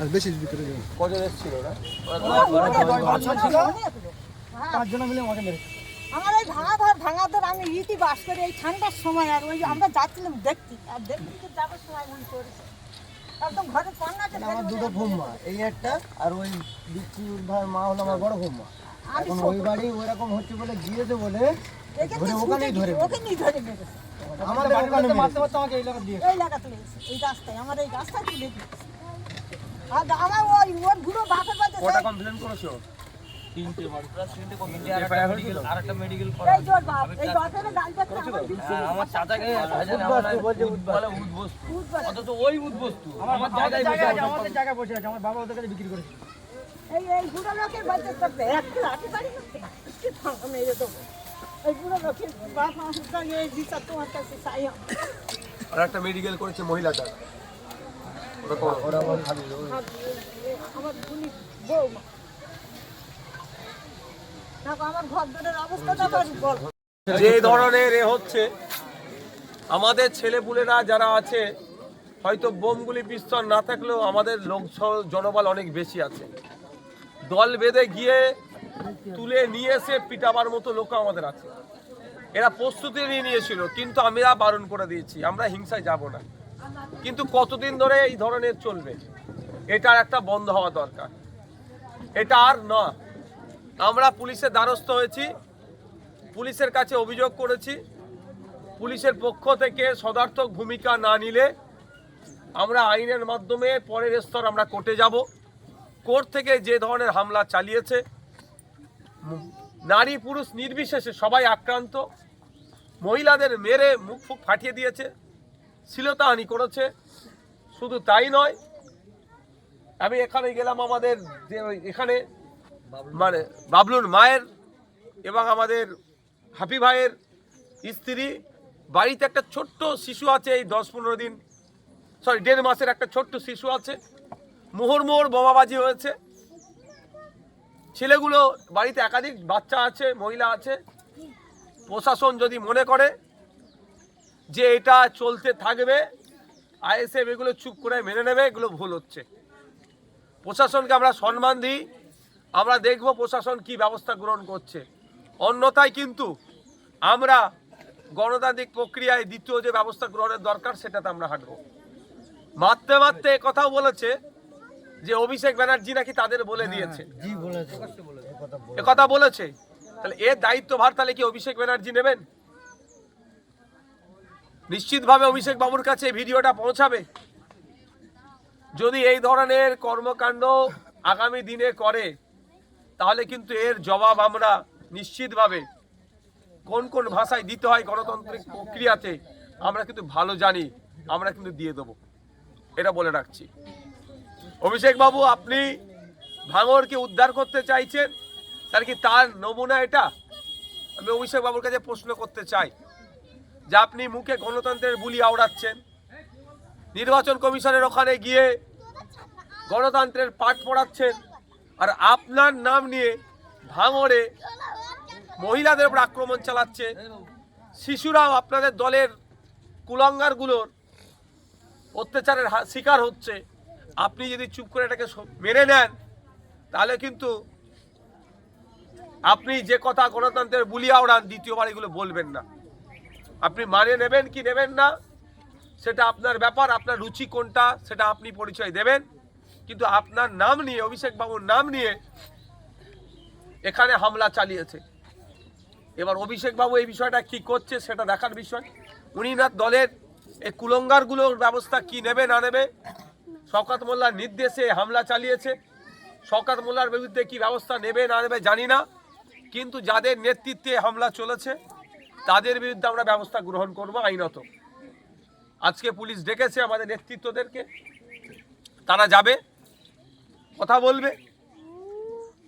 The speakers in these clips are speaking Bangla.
আর বেশি ভিতরে কজন এসেছিল ওরা? মিলে আমাকে মেরেছে। আমার এই ভাঙা ধর ভাঙা ধর আমি ইতি বাস করে এই ঠান্ডার সময় আর ওই আমরা যাচ্ছিলাম দেখতে আর দেখতে যাবার সময় মনে করেছে। একদম ঘরে আমার দুটো ভুম্মা এই একটা আর ওই বিচ্ছুর ভাই মা হলো আমার বড় ভুম্মা আমি এখন ওই বাড়ি ওইরকম হচ্ছে বলে গিয়েছে বলে একে ধরে ওখানেই ধরে ধরে মেরেছে। আমাদের ওখানে মারতে মারতে আমাকে এই লাগা দিয়ে এই লাগাতে লেগেছে। এই রাস্তায় আমার এই রাস্তায় তুলে আর আমার ওই ওর ঘুরো বাপের বাড়িতে কটা কমপ্লেন করেছ? তিনটে বাড়ি। প্রায় তিনটে হয়েছিল? আর একটা মেডিকেল এই তোর বাপ এই বাপের গাল দেখতে আমার চাচাকে বলে উদ্বস্তু। অথচ ওই উদ্বস্তু। আমার জায়গায় বসে আছে। আমাদের জায়গায় বসে আছে। আমার বাবা ওদের কাছে বিক্রি করেছে। এই এই বুড়ো লোকের বাড়িতে করতে একটা লাঠি বাড়ি না কি ফাঁকা মেরে দেবো। আর একটা মেডিকেল করেছে মহিলাটা। ওটা করো। ওরা আমার বৌমা। যে ধরনের এ হচ্ছে আমাদের ছেলেপুলেরা যারা আছে হয়তো বোমগুলি পিস্তল না থাকলেও আমাদের লোক জনবল অনেক বেশি আছে। দল বেঁধে গিয়ে তুলে নিয়ে এসে পিটাবার মতো লোক আমাদের আছে। এরা প্রস্তুতি নিয়ে নিয়েছিল, কিন্তু আমরা বারণ করে দিয়েছি, আমরা হিংসায় যাব না। কিন্তু কতদিন ধরে এই ধরনের চলবে, এটার একটা বন্ধ হওয়া দরকার। এটা আর না, আমরা পুলিশের দ্বারস্থ হয়েছি, পুলিশের কাছে অভিযোগ করেছি, পুলিশের পক্ষ থেকে সদার্থক ভূমিকা না নিলে আমরা আইনের মাধ্যমে পরের স্তর আমরা কোর্টে যাব। কোর্ট থেকে যে ধরনের হামলা চালিয়েছে নারী পুরুষ নির্বিশেষে সবাই আক্রান্ত। মহিলাদের মেরে মুখ ফুক ফাটিয়ে দিয়েছে, শ্লীলতাহানি করেছে। শুধু তাই নয়, আমি এখানে গেলাম আমাদের যে এখানে মানে বাবলুর মায়ের এবং আমাদের হাফি ভাইয়ের স্ত্রী। বাড়িতে একটা ছোট্ট শিশু আছে, এই দশ পনেরো দিন সরি দেড় মাসের একটা ছোট্ট শিশু আছে। মোহর মোহর বোমাবাজি হয়েছে। ছেলেগুলো বাড়িতে একাধিক বাচ্চা আছে, মহিলা আছে। প্রশাসন যদি মনে করে যে এটা চলতে থাকবে, আইএসএফ এগুলো চুপ করে মেনে নেবে, এগুলো ভুল হচ্ছে। প্রশাসনকে আমরা সম্মান দিই, আমরা দেখব প্রশাসন কি ব্যবস্থা গ্রহণ করছে। অন্যথায় কিন্তু আমরা গণতান্ত্রিক প্রক্রিয়ায় দ্বিতীয় যে ব্যবস্থা গ্রহণের দরকার, সেটাতে আমরা হাঁটব। মারতে মারতে কথাও বলেছে যে অভিষেক ব্যানার্জি নাকি তাদের বলে দিয়েছে। বলেছে। এ কথা বলেছে। তাহলে এর দায়িত্বভার তাহলে কি অভিষেক ব্যানার্জি নেবেন? নিশ্চিতভাবে অভিষেক বাবুর কাছে ভিডিওটা পৌঁছাবে। যদি এই ধরনের কর্মকাণ্ড আগামী দিনে করে তাহলে কিন্তু এর জবাব আমরা নিশ্চিতভাবে কোন কোন ভাষায় দিতে হয় গণতান্ত্রিক প্রক্রিয়াতে আমরা কিন্তু ভালো জানি আমরা কিন্তু দিয়ে দেবো। এটা বলে রাখছি। অভিষেক বাবু, আপনি ভাঙরকে উদ্ধার করতে চাইছেন? তাহলে কি তার নমুনা এটা? আমি অভিষেক বাবুর কাছে প্রশ্ন করতে চাই, যে আপনি মুখে গণতন্ত্রের বুলি আওড়াচ্ছেন। নির্বাচন কমিশনের ওখানে গিয়ে গণতন্ত্রের পাঠ পড়াচ্ছেন, আর আপনার নাম নিয়ে ভাঙড়ে মহিলাদের উপর আক্রমণ চালাচ্ছে। শিশুরাও আপনাদের দলের কুলঙ্গারগুলোর অত্যাচারের শিকার হচ্ছে। আপনি যদি চুপ করে এটাকে মেনে নেন, তাহলে কিন্তু আপনি যে কথা গণতন্ত্রের বুলিয়া ওড়ান, দ্বিতীয়বার এগুলো বলবেন না। আপনি মানে নেবেন কি নেবেন না, সেটা আপনার ব্যাপার, আপনার রুচি কোনটা, সেটা আপনি পরিচয় দেবেন। কিন্তু আপনার নাম নিয়ে, অভিষেক বাবুর নাম নিয়ে এখানে হামলা চালিয়েছে। এবার অভিষেক বাবু এই বিষয়টা কি করছে, সেটা দেখার বিষয়। উনি না দলের এই কুলঙ্গারগুলোর ব্যবস্থা কি নেবে, না নেবে শওকাত মোল্লার নির্দেশে হামলা চালিয়েছে। শওকাত মোল্লার বিরুদ্ধে কি ব্যবস্থা নেবে, না নেবে জানি না। কিন্তু যাদের নেতৃত্বে হামলা চলেছে, তাদের বিরুদ্ধে আমরা ব্যবস্থা গ্রহণ করব আইনত। আজকে পুলিশ ডেকেছে আমাদের নেতৃত্বদেরকে। তারা যাবে, কথা বলবে।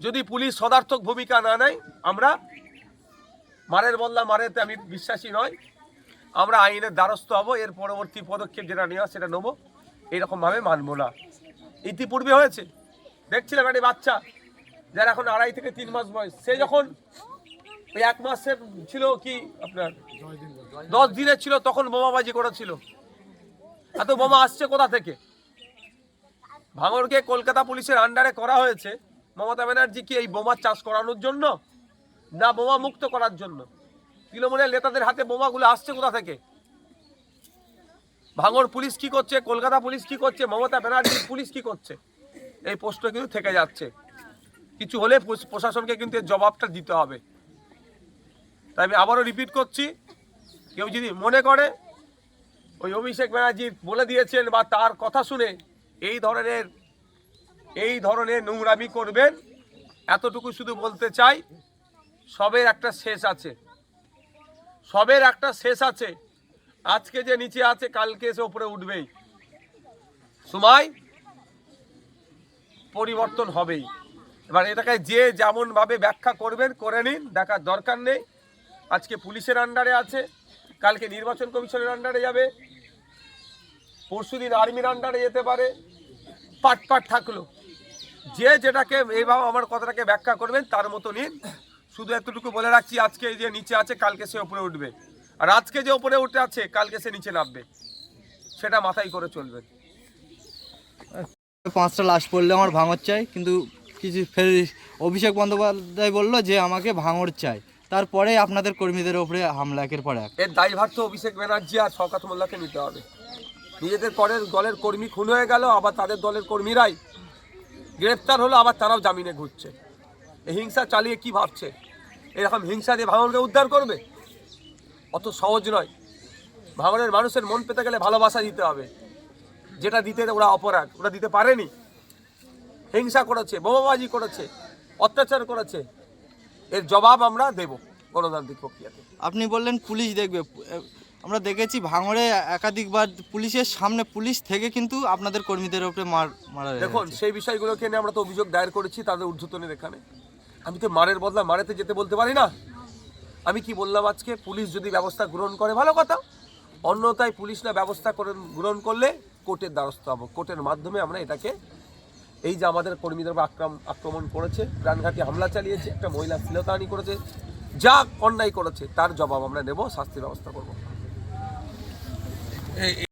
যদি পুলিশ সদার্থক ভূমিকা না নেয়, আমরা মারের বদলা মারেতে আমি বিশ্বাসী নয় আমরা আইনের দ্বারস্থ হব, এর পরবর্তী পদক্ষেপ যেটা নেওয়া, সেটা নেব। এরকমভাবে মানবো না। ইতিপূর্বে হয়েছে। দেখছিলাম একটা বাচ্চা যার এখন আড়াই থেকে তিন মাস বয়স। সে যখন এক মাসের ছিল কি আপনার? দশ দিনের ছিল, তখন বোমাবাজি করেছিল। এত বোমা আসছে কোথা থেকে? ভাঙরকে কলকাতা পুলিশের আন্ডারে করা হয়েছে। মমতা ব্যানার্জি কি এই বোমা চাষ করানোর জন্য? না বোমা মুক্ত করার জন্য? তৃণমূলের নেতাদের হাতে বোমাগুলো আসছে কোথা থেকে? ভাঙড় পুলিশ কি করছে? কলকাতা পুলিশ কি করছে? মমতা ব্যানার্জির পুলিশ কি করছে? এই প্রশ্ন কিন্তু থেকে যাচ্ছে। কিছু হলে প্রশাসনকে কিন্তু এর জবাবটা দিতে হবে। তাই আমি আবারও রিপিট করছি, কেউ যদি মনে করে, ওই অভিষেক ব্যানার্জি বলে দিয়েছেন বা তার কথা শুনে এই ধরনের এই ধরনের নোংরামি করবেন, এতটুকু শুধু বলতে চাই, সবের একটা শেষ আছে। সবের একটা শেষ আছে। আজকে যে নিচে আছে, কালকে এসে উপরে উঠবেই। সময় পরিবর্তন হবেই। এবার এটাকে যে যেমন ভাবে ব্যাখ্যা করবেন, করে নিন, দেখার দরকার নেই। আজকে পুলিশের আন্ডারে আছে, কালকে নির্বাচন কমিশনের আন্ডারে যাবে। পরশুদিন আর্মির আন্ডারে যেতে পারে। পাট পাট থাকল। যে যেটাকে এইভাবে আমার কথাটাকে ব্যাখ্যা করবেন, তার মতো নিন। শুধু এতটুকু বলে রাখছি, আজকে যে নিচে আছে, কালকে সে উপরে উঠবে। আর আজকে যে ওপরে উঠে আছে কালকে সে নিচে নামবে। সেটা মাথায় করে চলবে। পাঁচটা লাশ পড়লে আমার ভাঙর চাই কিন্তু কিছু ফের অভিষেক বন্দ্যোপাধ্যায় বলল যে আমাকে ভাঙর চাই। তারপরে আপনাদের কর্মীদের ওপরে হামলা একের পর এক। এর দায়ভার তো অভিষেক ব্যানার্জি আর শওকাত মোল্লাকে নিতে হবে। নিজেদের পরের দলের কর্মী খুন হয়ে গেল আবার তাদের দলের কর্মীরাই গ্রেপ্তার হলো আবার তারাও জামিনে ঘুরছে। এই হিংসা চালিয়ে কি ভাবছে? এরকম হিংসা দিয়ে ভাঙনকে উদ্ধার করবে? অত সহজ নয়। ভাঙনের মানুষের মন পেতে গেলে ভালোবাসা দিতে হবে। যেটা দিতে ওরা অপরাধ ওরা দিতে পারেনি। হিংসা করেছে বোমাবাজি করেছে অত্যাচার করেছে। এর জবাব আমরা দেব গণতান্ত্রিক প্রক্রিয়াতে। আপনি বললেন পুলিশ দেখবে। আমরা দেখেছি ভাঙড়ে একাধিকবার পুলিশের সামনে পুলিশ থেকে কিন্তু আপনাদের কর্মীদের ওপরে মার মারা দেখুন সেই বিষয়গুলোকে নিয়ে আমরা তো অভিযোগ দায়ের করেছি তাদের ঊর্ধ্বতনের এখানে। আমি তো মারের বদলা মারেতে যেতে বলতে পারি না। আমি কি বললাম আজকে? পুলিশ যদি ব্যবস্থা গ্রহণ করে, ভালো কথা। অন্যতায় পুলিশ না ব্যবস্থা করে, গ্রহণ করলে কোর্টের দ্বারস্থ হব। কোর্টের মাধ্যমে আমরা এটাকে, এই যে আমাদের কর্মীদের আক্রম- আক্রমণ করেছে, প্রাণঘাতী হামলা চালিয়েছে, একটা মহিলা শ্লীলতাহানি করেছে, যা অন্যায় করেছে, তার জবাব আমরা নেব, শাস্তির ব্যবস্থা করব।